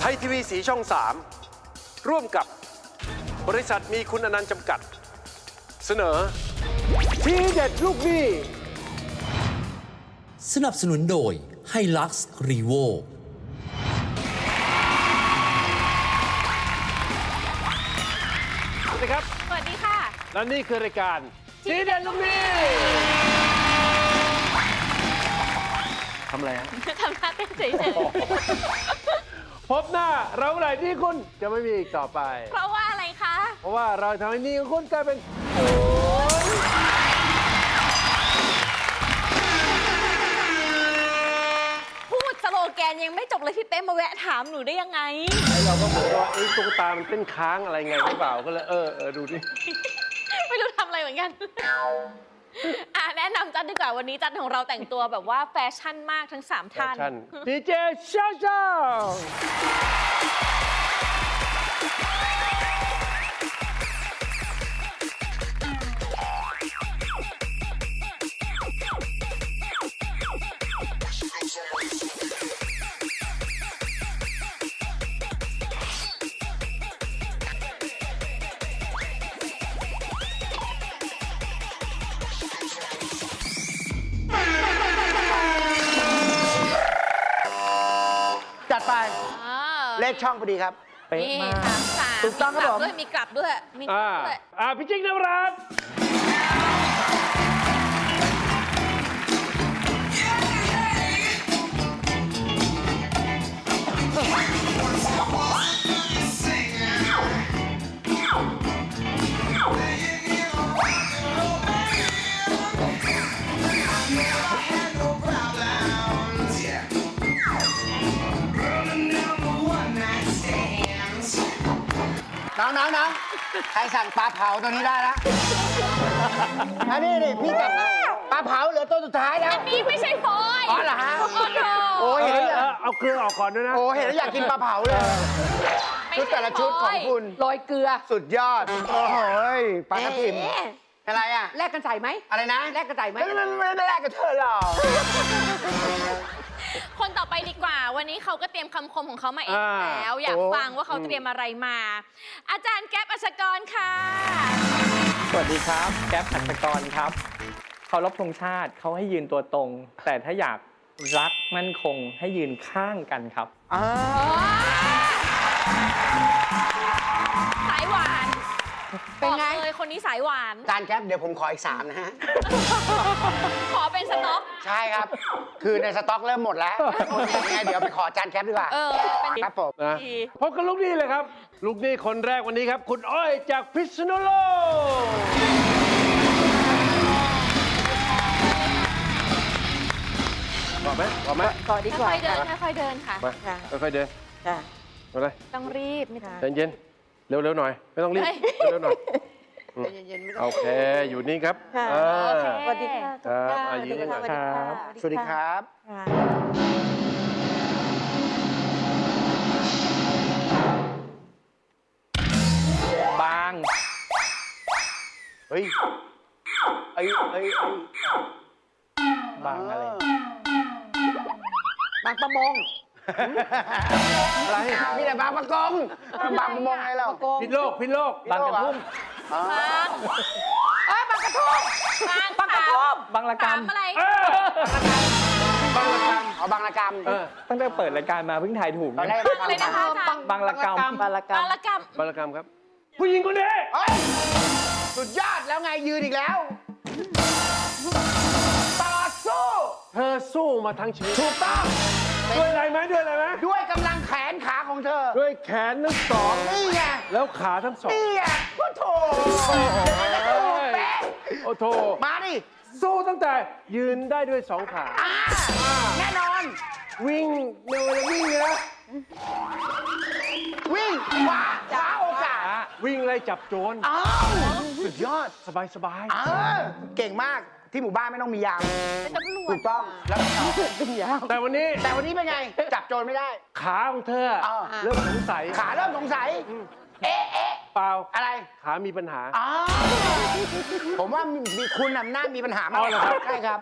ไทยทีวีสีช่อง 3 ร่วมกับบริษัทมีคุณอนันต์จำกัด เสนอ ทีเด็ดลูกหนี้สนับสนุนโดย h i l u x r e v o สวัสดีครับ สวัสดีค่ะ และนี่คือรายการทีเด็ดลูกหนี้ทำอะไรฮะ ทำหน้าเต้นเฉย พบหน้าเราเมื่อไหร่ที่คุณจะไม่มีอีกต่อไปๆเพราะว่าอะไรคะ เพราะว่าเราทำให้หนี้ของคุณกลายเป็นศูนย์พูดสโลแกนยังไม่จบเลยพี่เป๊ะมาแวะถามหนูได้ยังไง ไอ้เราก็บอกว่าไอ้ตุ๊กตามันเต้นค้างอะไรไงหรือเปล่าก็เลยเออเออดูดิ ไม่รู้ทำอะไรเหมือนกัน อะแนะนำจันดีกว่าวันนี้จันของเราแต่งตัวแบบว่าแฟชั่นมากทั้ง3ท่ามท่าน ดีเจชาชา เลขช่องพอดีครับนี่สามสามถูกต้องครับผม มีกลับด้วยมีกลัอ่าบด้วยอ่าพี่จิ๊กนวรัต ใครสั่งปลาเผาตัวนี้ได้แล้วอันนี้นี่พี่จัดปลาเผาเหลือตัวสุดท้ายแล้ว อันนี้ไม่ใช่ฟอยอ๋อเหรอฮะ โอ้โหโอ้เอเห็นอแล้วเออเอาเกลือออกก่อนด้วยนะ โอ้เห็นแล้วอยากกินปลาเผาเลย ชุดแต่ละชุดของคุณ โรยเกลือ สุดยอด โอ้โหยปลากระถิ่นเอ๊ะอะไรอะ แลกกันใส่ไหม อะไรนะ แลกกันใส่ไหมไม่ไม่ไม่ได้แลกกับเธอหรอก คนต่อไปดีกว่า วันนี้เขาก็เตรียมคำคมของเขามาเองอ่าแล้ว อยากโอ้ ฟังว่าเขาเตรียมอะไรมา อาจารย์แก๊ปอัชกรค่ะสวัสดีครับ แก๊ปอัศกรครับเคารพธงชาติเขาให้ยืนตัวตรง แต่ถ้าอยากรักมั่นคงให้ยืนข้างกันครับ อ่า คนนี้สายหวาน จานแก๊ปเดี๋ยวผมขออีกสามนะฮะ ขอเป็นสต็อก ใช่ครับ คือในสต็อกเริ่มหมดแล้วยังไงเดี๋ยวไปขอจานแก๊ปดีกว่า เออเป็นครับผม นะดี พบกับลูกหนี้เลยครับ ลูกหนี้คนแรกวันนี้ครับ คุณอ้อยจากพิษณุโลกบอกไหมบอกไหมก่อนดีกว่าค่อยๆเดินค่อยๆเดินค่ะมาค่ะ ค่อยๆเดินค่ะ มาเลยต้องรีบไม่ต้องใจเย็นเร็วๆหน่อย ไม่ต้องรีบเฮ้ย เร็วๆหน่อย ใจเย็นๆไม่ต้องโอเค อยู่นี่ครับค่ะ อ่าโอเคสวัสดีค่ะครับสวัสดีอายุค่ะหน่อยสวัสดีค่ะสวัสดีครับ ค่ะบาง เฮ้ยเอ้ยเอ้ยเอ้ยบางอะไร บางประมงอะไรมีแต่บางประกงบางประมงไงเราประกงพิษโลกพิษโลกบางกระทุ่มอ๋อบาง เอ้ยบางกระทุ่มบางบางกระทุ่มบางระกรถารมมอะไร เออบางระกำอ๋อบางระกำเออตั้งแต่เปิดรายการมาเพิ่งถ่ายถูกตอนแรกอะไรนะคะอาจารย์บางระกรรมบางระกบางละกรรมบารกรรมครับ ผู้หญิงคนนี้เฮ้ยสุดยอดแล้วไงยืนอีกแล้ว ต่อสู้ เธอสู้มาทั้งชีวิตถูกต้อง ด้วยอะไรไหมด้วยอะไรไหมด้วยกำลังแขนขาของเธอ ด้วยแขนทั้งสอง นี่ไง แล้วขาทั้งสอง นี่ไงก็โถเป๊ะโอ้โถมาดิสู้ตั้งแต่ยืนได้ด้วยสองขา อ่าแน่นอน วิ่งในเวลาวิ่งเนี่ยนะวิ่งคว้าคว้าโอกาส วิ่งไล่จับโจรอ้าวสุดยอด สบายสบายเออเก่งมาก ที่หมู่บ้านไม่ต้องมียามเป็นตำรวถูจกต้องแล้วก็ต่อเป็นยาวแต่วันนี้แต่วันนี้เป็นไง จับโจรไม่ได้ ขาของเธออ้าวเริ่มสงสัยขาเริ่มสงสัย เอ๊ะเอ๊ะเปล่าอะไรขามีปัญหา อ๋อผมว่ามีมีคุณนำหน้ามีปัญหามากอ๋อเหรอครับ ใช่ครับ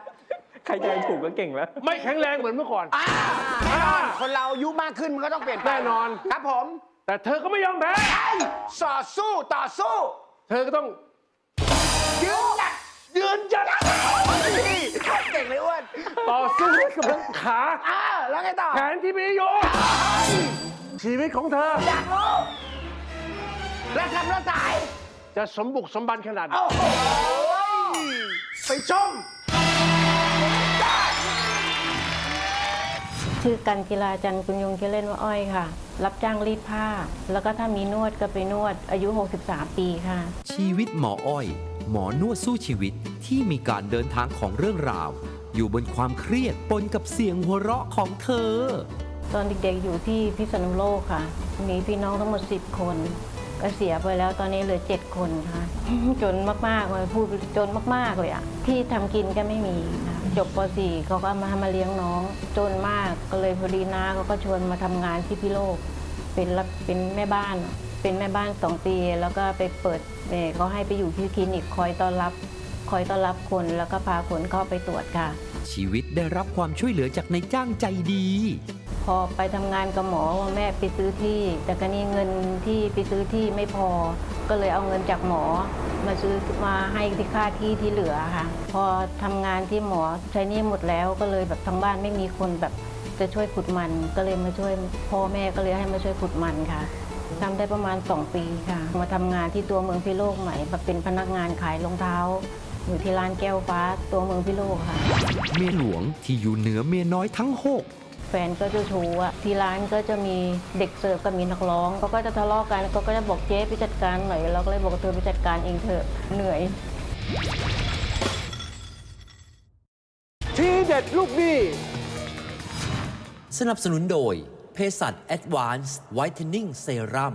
ใครจะถูกก็เก่งแล้ว ไม่แข็งแรงเหมือนเมื่อก่อน อ่าแน่นอนคนเราอายุมากขึ้นมันก็ต้องเปลี่ยนไปแน่นอน ครับผมแต่เธอก็ไม่ยอมแพ้ต่อสู้ต่อสู้ เธอก็ต้องยืนห ยัดยืนหยัดนี่เก่งเลยอ้วนต่อสู้ด้วยกับทั้งขาอ่าแล้วไงต่อแขนที่มีอยู่ชีวิตของเธอ อยากรู้แล้วทำแล้วสาย จะสมบุกสมบันขนาดไหน โอ้โหไปชม ชื่อกันกีฬาจันทร์คุณยงชื่อเล่นว่าอ้อยค่ะ รับจ้างรีดผ้า แล้วก็ถ้ามีนวดก็ไปนวด อายุ 63 ปีค่ะ ชีวิตหมออ้อย หมอนวดสู้ชีวิตที่มีการเดินทางของเรื่องราว อยู่บนความเครียดปนกับเสียงหัวเราะของเธอ ตอนเด็กๆอยู่ที่พิษณุโลกค่ะ มีพี่น้องทั้งหมด 10 คนก็เสียไปแล้วตอนนี้เหลือ7คนค่ะ จนมากๆเลยพูดจนมากๆเลยอะที่ทำกินก็ไม่มีค่ะ จบป .4 เขาก็มามาเลี้ยงน้องจนมากก็เลยพอดีน้าเขาก็ชวนมาทำงานที่พิโลก เป็นรับเป็นแม่บ้าน เป็นแม่บ้านสองปี แล้วก็ไปเปิดเอ่อเขาให้ไปอยู่ที่คลินิกคอยต้อนรับ คอยต้อนรับคนแล้วก็พาคนเข้าไปตรวจค่ะ ชีวิตได้รับความช่วยเหลือจากนายจ้างใจดี พอไปทำงานกับหมอว่าแม่ไปซื้อที่ แต่ก็นี่เงินที่ไปซื้อที่ไม่พอ ก็เลยเอาเงินจากหมอ มาซื้อมาให้ที่ค่าที่ที่เหลือค่ะ พอทำงานที่หมอใช้นี่หมดแล้วก็เลยแบบทางบ้านไม่มีคนแบบจะช่วยขุดมันก็เลยมาช่วยพ่อแม่ก็เลยให้มาช่วยขุดมันค่ะทำได้ประมาณ 2 ปีค่ะ มาทำงานที่ตัวเมืองพิโลกใหม่มาเป็นพนักงานขายรองเท้า อยู่ที่ร้านแก้วฟ้าตัวเมืองพิโลกค่ะ เมียหลวงที่อยู่เหนือเมียน้อยทั้งหก แฟนก็จะชูอะที่ร้านก็จะมีเด็กเสิร์ฟกับมีนักร้องเขาก็จะทะเลาะกันเขาก็จะบอกเจ๊ไปจัดการหน่อยเราก็เลยบอกเธอไปจัดการเองเถอะเหนื่อย ทีเด็ดลูกหนี้สนับสนุนโดยเภสัช Advanced Whitening Serum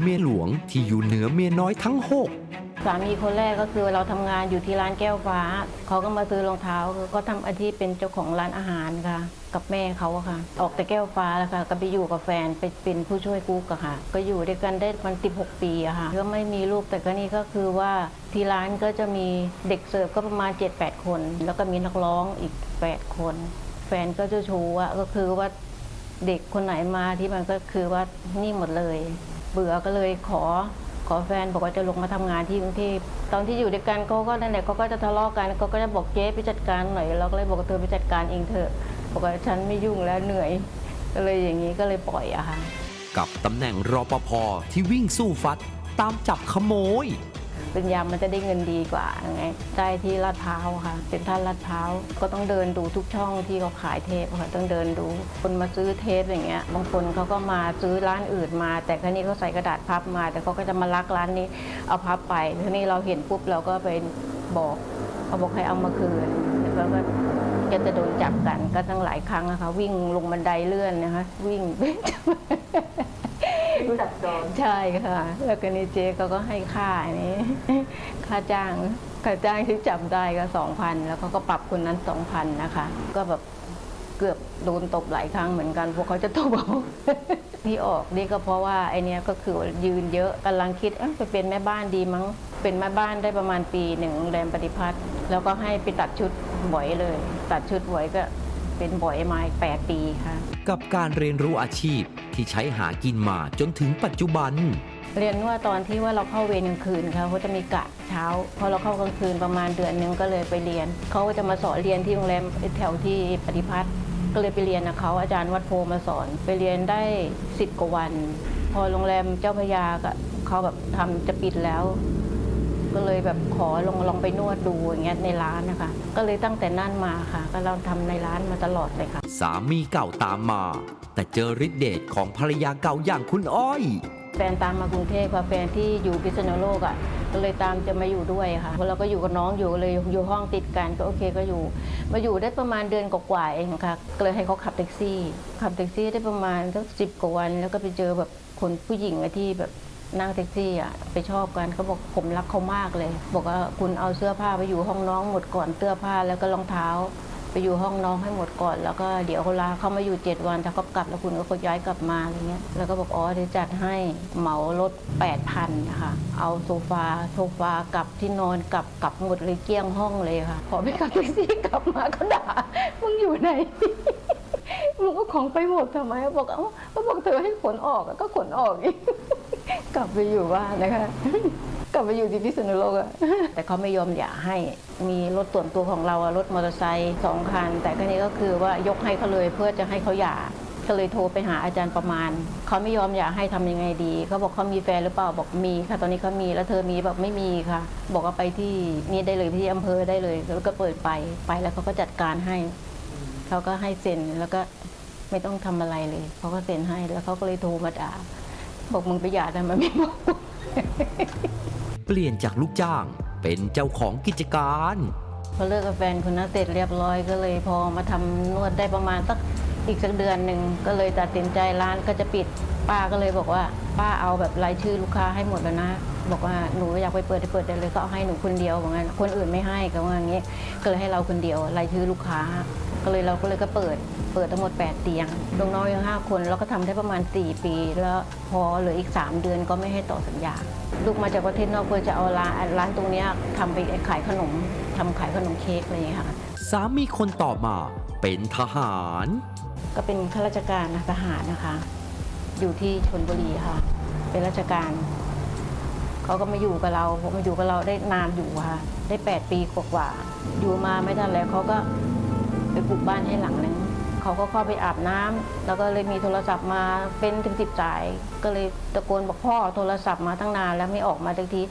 เมียหลวงที่อยู่เหนือเมียน้อยทั้งหก สามีคนแรกก็คือเราทำงานอยู่ที่ร้านแก้วฟ้า เขาก็มาซื้อรองเท้าก็ทำอาชีพเป็นเจ้าของร้านอาหารค่ะ กับแม่เขาค่ะ ออกแต่แก้วฟ้าแล้วค่ะ ก็ไปอยู่กับแฟนไปเป็นผู้ช่วยกุ๊กค่ะ ก็อยู่ด้วยกันได้มัน16ปีอะค่ะก็ไม่มีลูกแต่ก็นี่ก็คือว่าที่ร้านก็จะมีเด็กเสิร์ฟก็ประมาณ 7-8 คน แล้วก็มีนักร้องอีก 8 คน แฟนก็จะชูอะก็คือว่าเด็กคนไหนมาที่มันก็คือว่านี่หมดเลย เบื่อก็เลยขอ อแฟนบอกว่าจะลงมาทำงานที่กรุงเทพตอนที่อยู่ด้วยกันเขาก็นั่นแหละเขาก็จะทะเลาะกันเขาก็จะบอกเจ๊ไปจัดการหน่อยเราก็เลยบอกเธอไปจัดการเองเถอะบอกว่าฉันไม่ยุ่งแล้วเหนื่อยก็เลยอย่างนี้ก็เลยปล่อยอะค่ะกับตำแหน่งรปภที่วิ่งสู้ฟัดตามจับขโมย เป็นยามมันจะได้เงินดีกว่าไงได้ที่ลาดพร้าวค่ะเป็นท่านลาดพร้าวก็ต้องเดินดูทุกช่องที่เขาขายเทปค่ะต้องเดินดู คนมาซื้อเทปอย่างเงี้ยบางคนเขาก็มาซื้อร้านอื่นมา แต่ครั้นี้เขาใส่กระดาษพับมา แต่เขาก็จะมาลักร้านนี้เอาพับไปทีนี้เราเห็นปุ๊บเราก็ไปบอกเขาบอกให้เอามาคืนแล้วก็ก็จะโดนจับกันก็ตั้งหลายครั้งนะคะวิ่งลงบันไดเลื่อนนะคะวิ่ง จับโดนใช่ค่ะ แล้วก็นี่เจ๊เขาก็ให้ค่าอันนี้ ค่าจ้างค่าจ้างที่จับได้ก็สองพันแล้วเขาก็ปรับคนนั้นสองพันนะคะ ก็แบบเกือบโดนตบหลายครั้งเหมือนกัน พวกเขาจะตบเอาที่ออกนี่ก็เพราะว่าไอเนี้ยก็คือยืนเยอะกำลังคิดเอ๊ะไปเป็นแม่บ้านดีมั้ง เป็นแม่บ้านได้ประมาณปีหนึ่งโรงแรมปฏิพัฒน์แล้วก็ให้ไปตัดชุดบ่อยเลย ตัดชุดบ่อยก็ เป็นบ่อยมาอีกแปดปีค่ะ กับการเรียนรู้อาชีพที่ใช้หากินมาจนถึงปัจจุบัน เรียนนวดตอนที่ว่าเราเข้าเวรกลางคืนค่ะเขาจะมีกะเช้า พอเราเข้ากลางคืนประมาณเดือนหนึงก็เลยไปเรียน เขาก็จะมาสอนเรียนที่โรงแรมแถวที่ปฏิพัฒน์ก็เลยไปเรียนนะเขาอาจารย์วัดโพมาสอนไปเรียนได้สิบกว่าวัน พอโรงแรมเจ้าพระยาก็เขาแบบทำจะปิดแล้ว ก็เลยแบบขอลองลองไปนวดดูอย่างเงี้ยในร้านนะคะ ก็เลยตั้งแต่นั่นมาค่ะ ก็เราทำในร้านมาตลอดเลยค่ะ สามีเก่าตามมา แต่เจอฤทธิเดชของภรรยาเก่าอย่างคุณอ้อย แฟนตามมากรุงเทพค่ะแฟนที่อยู่พิษณุโลกอะก็เลยตามจะมาอยู่ด้วยค่ะเพราะเราก็อยู่กับน้องอยู่เลยอยู่ห้องติดกันก็โอเคก็อยู่ มาอยู่ได้ประมาณเดือนกว่าๆเองค่ะก็เลยให้เขาขับแท็กซี่ ขับแท็กซี่ได้ประมาณสักสิบกว่าวัน แล้วก็ไปเจอแบบคนผู้หญิงอะที่แบบ นั่งแท็กซี่อะไปชอบกันเขาบอกผมรักเขามากเลย บอกว่าคุณเอาเสื้อผ้าไปอยู่ห้องน้องหมดก่อนเสื้อผ้าแล้วก็รองเท้า ไปอยู่ห้องน้องให้หมดก่อน แล้วก็เดี๋ยวเขาลาเขามาอยู่เจ็ดวันถ้าเขากลับแล้วคุณก็ย้ายกลับมาอะไรเงี้ยแล้วก็บอกอ๋อเดี๋ยวจัดให้เหมารถแปดพันนะคะเอาโซฟาโซฟากับที่นอนกลับกลับหมดเลยเกลี้ยงห้องเลยค่ะ พอไปขับแท็กซี่กลับมาเขาด่ามึงอยู่ไหน บอกว่าของไปหมดทำไมบอกเอ้าก็บอกเธอให้ขนออกก็ขนออกอีกกลับไปอยู่บ้านนะคะ กลับไปอยู่ที่พิษณุโลกอะแต่เขาไม่ยอมหย่าให้มีรถส่วนตัวของเราอะรถมอเตอร์ไซค์สองคัน แต่ครั้นี้ก็คือว่ายกให้เขาเลยเพื่อจะให้เขาหย่าก็เลยโทรไปหาอาจารย์ประมาณ เขาไม่ยอมหย่าให้ทำยังไงดี เขาบอกเขามีแฟนหรือเปล่าบอกมีค่ะ ตอนนี้เขามีแล้วเธอมีบอกไม่มีค่ะ บอกว่าไปที่นี่ได้เลยที่อำเภอได้เลยแล้วก็เปิดไปไปแล้วเขาก็จัดการให้ เขาก็ให้เซ็นแล้วก็ไม่ต้องทำอะไรเลยเขาก็เซ็นให้แล้วเขาก็เลยโทรมาด่าบอกมึงไปหย่าทำไมไม่บอกกูเปลี่ยนจากลูกจ้างเป็นเจ้าของกิจการพอเลิกกับแฟนคนนั้นเสร็จเรียบร้อยก็เลยพอมาทำนวดได้ประมาณสักอีกสักเดือนหนึ่งก็เลยตัดสินใจร้านก็จะปิดป้าก็เลยบอกว่า ป้าเอาแบบรายชื่อลูกค้าให้หมดแล้วนะ บอกว่าหนูอยากไปเปิดให้เปิดได้เลยก็เอาให้หนูคนเดียวบอกงั้นคนอื่นไม่ให้ก็ว่าอย่างนี้ก็เลยให้เราคนเดียวรายชื่อลูกค้า ก็เลยเราก็เลยก็เปิดเปิดทั้งหมด 8 เตียงลูกน้องยังห้าคนแล้วก็ทำได้ประมาณ 4 ปี แล้วพอเหลืออีก 3 เดือนก็ไม่ให้ต่อสัญญาลูกมาจากประเทศนอกเพื่อจะเอาร้านร้านตรงเนี้ยทำไปขายขนมทำขายขนมเค้กอะไรอย่างเงี้ยค่ะสามีคนต่อมาเป็นทหาร ก็เป็นข้าราชการนะทหารนะคะ อยู่ที่ชนบุรีค่ะ เป็นราชการเขาก็มาอยู่กับเราพอมาอยู่กับเราได้นานอยู่ค่ะ ได้ 8 ปีกว่าๆอยู่มาไม่ทันแล้วเขาก็ ไปปลูกบ้านให้หลังนึงเขาก็เข้าไปอาบน้ำแล้วก็เลยมีโทรศัพท์มาเป็นถึงสิบสาย ก็เลยตะโกนบอกพ่อโทรศัพท์มาตั้งนานแล้วไม่ออกมาทักที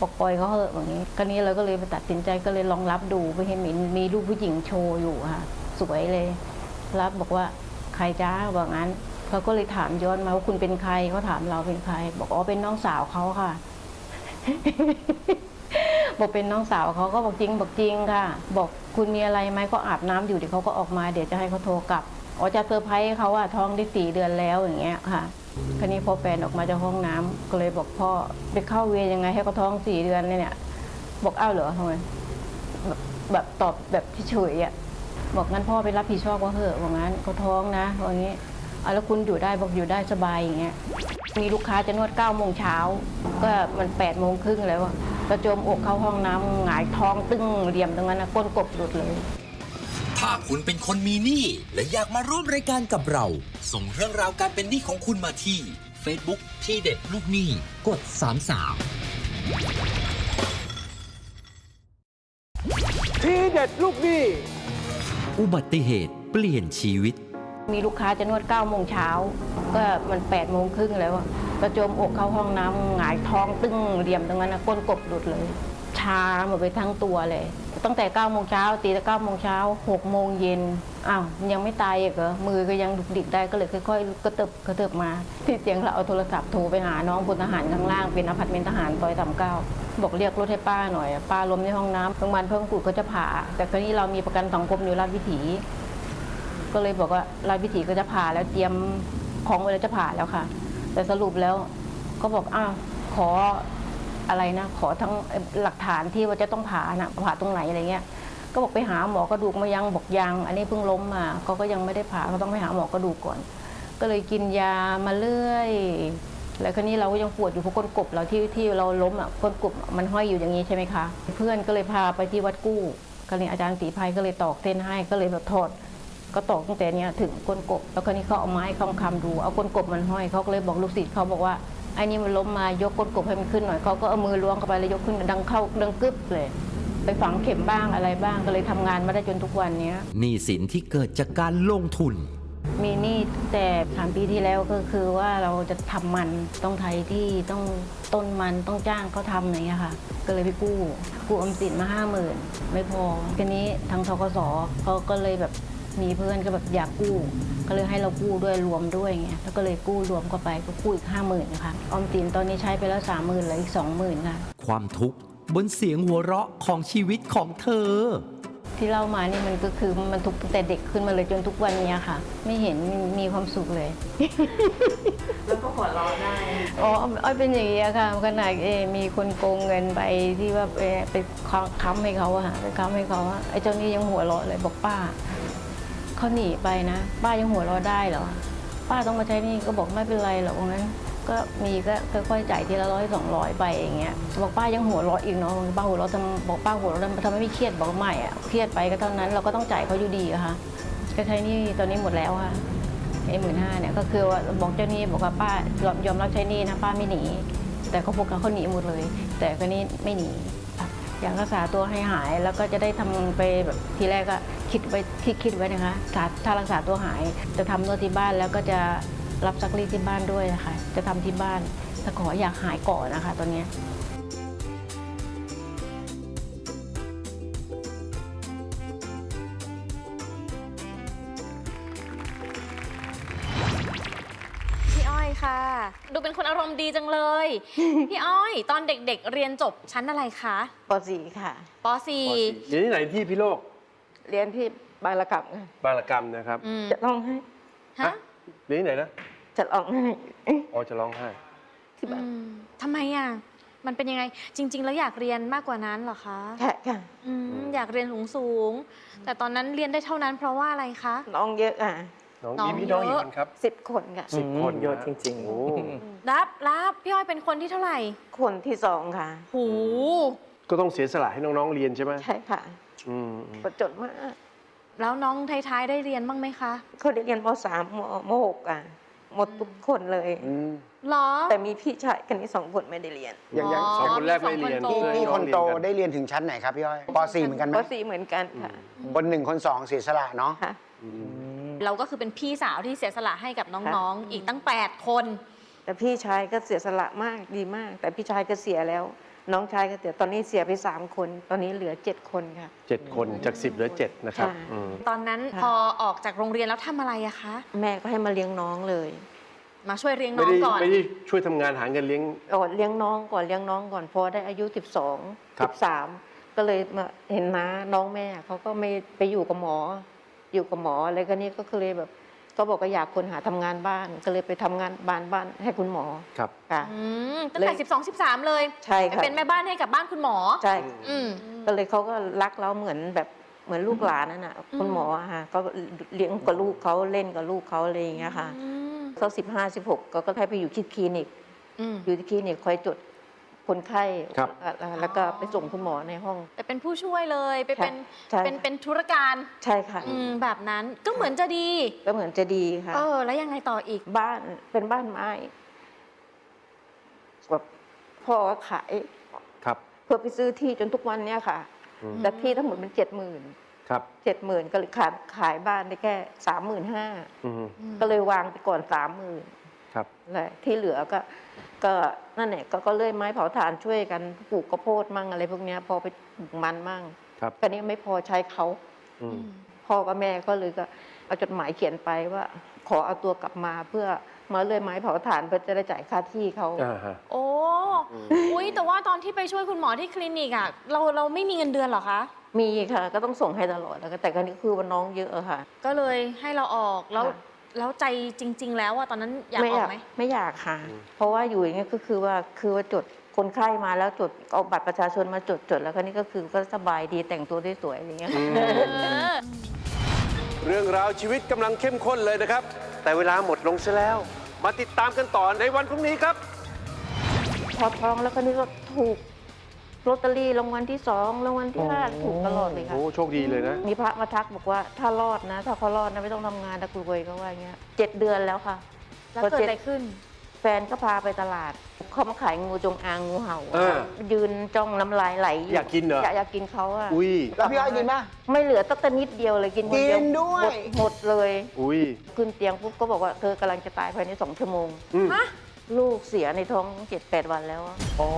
บอกปล่อยเขาเหอะอย่างนี้ก็นี้เราก็เลยไปตัดสินใจก็เลยลองรับดูไปเห็นมีมีรูปผู้หญิงโชว์อยู่ค่ะสวยเลย รับบอกว่าใครจ้าบอกงั้นเขาก็เลยถามย้อนมาว่าคุณเป็นใครเขาถามเราเป็นใคร บอกอ๋อเป็นน้องสาวเขาค่ะ บอกเป็นน้องสาวเขาก็บอกจริงบอกจริงค่ะ บอกคุณมีอะไรไหมก็อาบน้ำอยู่เดี๋ยวเขาก็ออกมาเดี๋ยวจะให้เขาโทรกลับอ๋อจะเซอร์ไพรส์เขาอะท้องได้สี่เดือนแล้วอย่างเงี้ยค่ะคราวนี้พอแฟนออกมาจากห้องน้ำก็เลยบอกพ่อไปเข้าเวรยังไงให้เขาท้องสี่เดือนเนี่ยบอกอ้าวเหรอทำไมแบบแบบตอบแบบเฉยๆอะบอกงั้นพ่อไปรับผิดชอบว่าเหอะบอกงั้นเขาท้องนะวันนี้ เอาแล้วคุณอยู่ได้บอกอยู่ได้สบายอย่างเงี้ยมีลูกค้าจะนวด9ก้าโมงเช้าก็มัน8ปดโมงครึ่งแล้วอะกระโจมอกเข้าห้องน้ำหงายท้องตึ้งเหลี่ยมตรงนั้นนะก้นกบหลุดเลย ถ้าคุณเป็นคนมีหนี้และอยากมาร่วมรายการกับเรา ส่งเรื่องราวการเป็นหนี้ของคุณมาที่ Facebook ที่เด็ดลูกหนี้กด 33 ทีเด็ดลูกหนี้อุบัติเหตุเปลี่ยนชีวิต มีลูกค้าจะนวด9ก้าโมงเช้าก็มัน8ปดโมงครึ่งแล้วอะกระโจมอกเข้าห้องน้ำหงายท้องตึ้งเหลี่ยมตรงนั้นนะก้นกบหลุดเลย ชาหมดไปทั้งตัวเลย ตั้งแต่9ก้าโมงเช้าตีแต่เก้าโมงเช้าหกโมงเย็นอ้าวยังไม่ตายอีกเหรอมือก็ยังดุกดิกได้ก็เลยค่อยๆกระเติบกระเติบมา ที่เตียงเราเอาโทรศัพท์โทรไปหาน้องพลทหารข้างล่างเป็นอพาร์ตเมนต์ทหารซอยสามเก้าบอกเรียกรถให้ป้าหน่อย ป้าล้มในห้องน้ำโรงพยาบาลเพิ่มกุดเขาจะผ่า แต่คราวนี้เรามีประกันสังคมอยู่ราชวิถี ก็เลยบอกว่าราชวิถีก็จะผ่าแล้วเตรียมของไว้แล้วจะผ่าแล้วค่ะ แต่สรุปแล้วก็บอกอ้าวขออะไรนะ ขอทั้งหลักฐานที่ว่าจะต้องผ่านะผ่าตรงไหนอะไรเงี้ย ก็บอกไปหาหมอกระดูกมายังบอกยัง อันนี้เพิ่งล้มมาเขาก็ยังไม่ได้ผ่าเขาต้องไปหาหมอกระดูกก่อน ก็เลยกินยามาเรื่อยแล้วคราวนี้เราก็ยังปวดอยู่เพราะก้นกบเราที่ที่เราล้มอะก้นกบมันห้อยอยู่อย่างนี้ใช่ไหมคะ เพื่อนก็เลยพาไปที่วัดกู้ก็เลยอาจารย์ศรีภัยก็เลยตอกเส้นให้ก็เลยแบบถอด ก็ตอกตั้งแต่เนี้ยถึงก้นกบ แล้วคราวนี้เขาเอาไม้คำคำๆดู เอาก้นกบมันห้อยเขาก็เลยบอกลูกศิษย์เขาบอกว่าไอ้นี่มันล้มมายกก้นกบให้มันขึ้นหน่อยเขาก็เอามือล้วงเข้าไปแล้วยกขึ้นดังเข้าดังกึบเลย ไปฝังเข็มบ้างอะไรบ้างก็เลยทำงานมาได้จนทุกวันเนี้ย หนี้สินที่เกิดจากการลงทุน มีหนี้ตั้งแต่สามปีที่แล้วก็คือว่าเราจะทำมันต้องไทยที่ต้องต้นมันต้องจ้างเขาทำอย่างเงี้ยค่ะ ก็เลยไปกู้กู้ออมสินมาห้าหมื่นไม่พอทีนี้ทางทกสเขาก็เลยแบบ มีเพื่อนก็แบบอยากกู้ ก็เลยให้เรากู้ด้วยรวมด้วยเงี้ยแล้วก็เลยกู้รวมเข้าไปก็กู้อีกห้าหมื่นนะคะออมสินตอนนี้ใช้ไปแล้วสามหมื่นเหลืออีกสองหมื่นค่ะความทุกข์บนเสียงหัวเราะของชีวิตของเธอ ที่เล่ามานี่มันก็คือมันทุกข์ตั้งแต่เด็กขึ้นมาเลยจนทุกวันเนี้ยค่ะ ไม่เห็นมีมีความสุขเลย แล้วก็หัวเราะได้ อ๋ออ้อยเป็นอย่างนี้อะค่ะขนาดเออมีคนโกงเงินไปที่ว่าไปไปค้ำให้เขาอะค่ะไปค้ำให้เขาอะไอ้เจ้านี่ยังหัวเราะเลยบอกป้า เขาหนีไปนะ ป้ายังหัวเราะได้เหรอ ป้าต้องมาใช้นี่ก็บอกไม่เป็นไรหรอกว่างั้นก็มีก็ค่อยๆจ่ายทีละร้อยสองร้อยไปอย่างเงี้ยบอกป้ายังหัวเราะอีกเนาะป้าหัวเราะทำบอกป้าหัวเราะทำให้ไม่เครียดบอกไม่อะเครียดไปก็เท่านั้นเราก็ต้องจ่ายเขาอยู่ดีอะค่ะก็ใช้นี่ตอนนี้หมดแล้วค่ะไอ้หมื่นห้าเนี่ยก็คือว่าบอกเจ้านี้บอกว่าป้ายอมยอมรับใช้นี้นะป้าไม่หนี แต่เขาพวกเขาหนีหมดเลย แต่คนนี้ไม่หนี อยากรักษาตัวให้หายแล้วก็จะได้ทำไปแบบทีแรกก็คิดไว้ที่คิดไว้นะคะถ้าถ้ารักษาตัวหายจะทำนวดที่บ้านแล้วก็จะรับซักรีดที่บ้านด้วยนะคะจะทำที่บ้านแต่ขออยากหายก่อนนะคะ ตอนนี้ ดีจังเลย พี่อ้อย ตอนเด็กๆ เรียนจบชั้นอะไรคะป .4 ค่ะปเรียนที่ไหนที่พี่โลกเรียนที่บางระกับค่ะบางระกรรมนะครับ .4 อืมจะร้องไห้ฮะเรียนที่ไหนนะจะร้องไห้อ๋อจะร้องไห้ที่บ้านอืมทำไมอะมันเป็นยังไงจริง ๆ แล้วอยากเรียนมากกว่านั้นเหรอคะค่ะค่ะอืมอยากเรียนสูงสูงๆแต่ตอนนั้นเรียนได้เท่านั้นเพราะว่าอะไรคะน้องเยอะอะ น้องน้องมีพี่น้องเยกี่อะ คนครับสิบคนค่ะสิบคนเยอะนจริงโอ้รับรับพี่อ้อยเป็นคนที่เท่าไหร่คนที่สองค่ะ หูก็ต้องเสียสละให้น้องๆเรียนใช่ไหมใช่ค่ะอืมอืมประจนมากแล้วน้องท้ายๆได้เรียนบ้างไหมคะเขาได้เรียนมสามมมหกอะ หมดทุกคนเลย อืมหรอ แต่มีพี่ชายกันนี้สองคนไม่ได้เรียนอย่างอย่างอ๋อสองคนแรกไม่เรียนมีสองคนโตพี่เพื่อพี่คนโตองเรียกัได้เรียนถึงชั้นไหนครับพี่อ้อยป .4 เหมือนกันไหมปสี่เหมือนกันค่ะคนหนึ่งคนสองเสียสละเนาะค่ะ เราก็คือเป็นพี่สาวที่เสียสละให้กับน้องๆ อีกตั้ง 8 คน แต่พี่ชายก็เสียสละมากดีมาก แต่พี่ชายก็เสียแล้ว น้องชายก็เสียตอนนี้เสียไปสามคน ตอนนี้เหลือเจ็ดคนค่ะ เจ็ดคนจากสิบเหลือเจ็ดนะครับค่ะ อืมตอนนั้นค่ะพอออกจากโรงเรียนแล้วทำอะไรอะคะ แม่ก็ให้มาเลี้ยงน้องเลยมาช่วยเลี้ยงไม่น้องได้ก่อน ไม่ได้ช่วยทำงานหาเงินเลี้ยงก่อนเลี้ยงน้องก่อนเลี้ยงน้องก่อนพอได้อายุ 12 ครับ 13 ก็เลยมาเห็นน้าน้องแม่เขาก็ไม่ไปอยู่กับหมอ อยู่กับหมออะไรก็นี่ก็เลยแบบก็บอกว่าอยากคนหาทำงานบ้าน ก็เลยไปทำงานบ้านบ้านให้คุณหมอครับค่ะอืมตั้งแต่12 13เลยใช่ไปค่ะเป็นแม่บ้านให้กับบ้านคุณหมอใช่อืมก็เลยเขาก็รักเราเหมือนแบบเหมือนลูกหลานนั่นน่ะคุณหมออะค่ะก็เลี้ยงกับลูกเขาเล่นกับลูกเขาอะไรอย่างเงี้ยค่ะอืมเขาสิบห้าสิบหกก็ก็ให้ไปอยู่ที่คลินิกอืมอยู่ที่คลินิกคอยจด คนไข้ครับอะแล้วก็ไปส่งคุณหมอในห้องไปเป็นผู้ช่วยเลยไปเป็นใช่เป็นเป็นธุรการใช่ค่ะ อืมแบบนั้นก็เหมือนจะดีก็เหมือนจะดีค่ะ เออแล้วยังไงต่ออีก บ้านเป็นบ้านไม้แบบพ่อก็ขายครับเพื่อไปซื้อที่จนทุกวันเนี้ยค่ะ อืมแต่ที่ทั้งหมดมันเจ็ดหมื่นครับเจ็ดหมื่นก็เลยขายขายบ้านได้แค่สามหมื่นห้าอืมก็เลยวางไปก่อนสามหมื่น ครับและที่เหลือก็ก็นั่นแหละก็ก็เลื่อยไม้เผาถ่านช่วยกันปลูกข้าวโพดมั่งอะไรพวกเนี้ยพอไปปลูกมันมั่งครับก็นี้ไม่พอใช้เขาอืมพ่อกับแม่ก็เลยก็เอาจดหมายเขียนไปว่า ขอเอาตัวกลับมาเพื่อมาเลยไม้เผาถ่านเพื่อจะได้จ่ายค่าที่เขา อ่าฮะ โอ้อุ้ยแต่ว่าตอนที่ไปช่วยคุณหมอที่คลินิกอะเราเราไม่มีเงินเดือนเหรอคะ มีค่ะ ก็ต้องส่งให้ตลอดแล้วก็แต่ครั้นี้คือว่าน้องเยอะอะค่ะ ก็เลยให้เราออกแล้วค่ะ แล้วใจจริง ๆ แล้วว่าตอนนั้นอยากไม่อออกยากไหมไม่อยากค่ะ เพราะว่าอยู่อย่างเงี้ยก็คือว่าคือว่าจดคนไข้มาแล้วจดเอาบัตรประชาชนมาจดจดแล้วก็นี่ก็คือก็สบายดีแต่งตัวได้สวยอะไรเงี้ยเออเรื่องราวชีวิตกำลังเข้มข้นเลยนะครับ แต่เวลาหมดลงซะแล้ว มาติดตามกันต่อในวันพรุ่งนี้ครับ พอท้องแล้วก็นี่ก็ถูก ลอตเตอรี่รางวัลที่สองรางวัลที่ห้าถูกตลอดเลยค่ะ โอ้โชคดีเลยนะ มีพระมาทักบอกว่าถ้ารอดนะ ถ้าเขารอดนะไม่ต้องทำงานตะกุยก็ว่าอย่างเงี้ยเจ็ดเดือนแล้วค่ะแล้วเกิดอะไรขึ้น แฟนก็พาไปตลาดเขามาขายงูจงอางงูเห่าเออยืนจ้องน้ำลายไหลอยากกินเหรออยากอยากกินเขาอะอุ้ยแล้วพี่อ้อยกินปะไม่เหลือตั้งแต่นิดเดียวเลยกินคนเดียวกินด้วย หมหมดเลย อุ้ยขึ้นเตียงปุ๊บก็บอกว่าเธอกำลังจะตายภายในสองชั่วโมง อืมฮะลูกเสียในท้องเจ็ดแปดวันแล้วอะอ๋อ